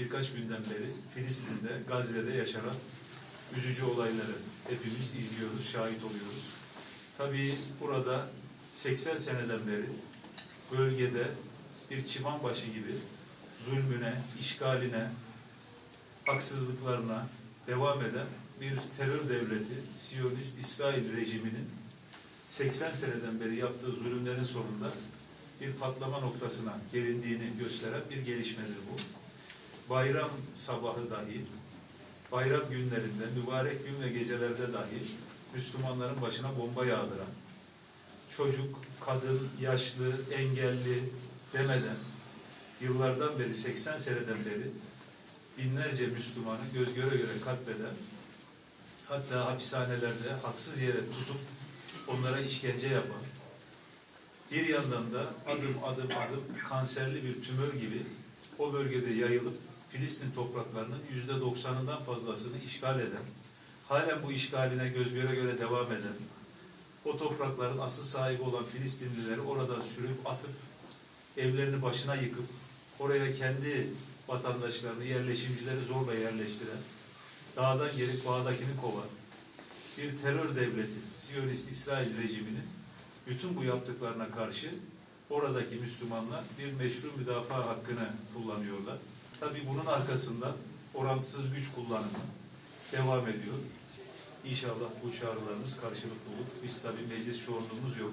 birkaç günden beri Filistin'de, Gazze'de yaşanan üzücü olayları hepimiz izliyoruz, şahit oluyoruz. Tabii burada 80 seneden beri bölgede bir çıbanbaşı gibi zulmüne, işgaline, haksızlıklarına devam eden bir terör devleti, Siyonist İsrail rejiminin 80 seneden beri yaptığı zulümlerin sonunda bir patlama noktasına gelindiğini gösteren bir gelişmedir bu. Bayram sabahı dahi, bayram günlerinde, mübarek gün ve gecelerde dahi Müslümanların başına bomba yağdıran, çocuk, kadın, yaşlı, engelli demeden yıllardan beri, 80 seneden beri binlerce Müslümanı göz göre göre katleden, hatta hapishanelerde haksız yere tutup onlara işkence yapan, bir yandan da adım adım adım kanserli bir tümör gibi o bölgede yayılıp Filistin topraklarının yüzde doksanından fazlasını işgal eden, halen bu işgaline göz göre göre devam eden, o toprakların asıl sahibi olan Filistinlileri oradan sürüp atıp, evlerini başına yıkıp, oraya kendi vatandaşlarını, yerleşimcileri zorla yerleştiren, dağdan gelip bağdakini kovan, bir terör devleti, Siyonist İsrail rejiminin bütün bu yaptıklarına karşı oradaki Müslümanlar bir meşru müdafaa hakkını kullanıyorlar. Tabii bunun arkasında orantısız güç kullanımı devam ediyor. İnşallah bu çağrılarımız karşılık bulur. Biz tabii meclis çoğunluğumuz yok.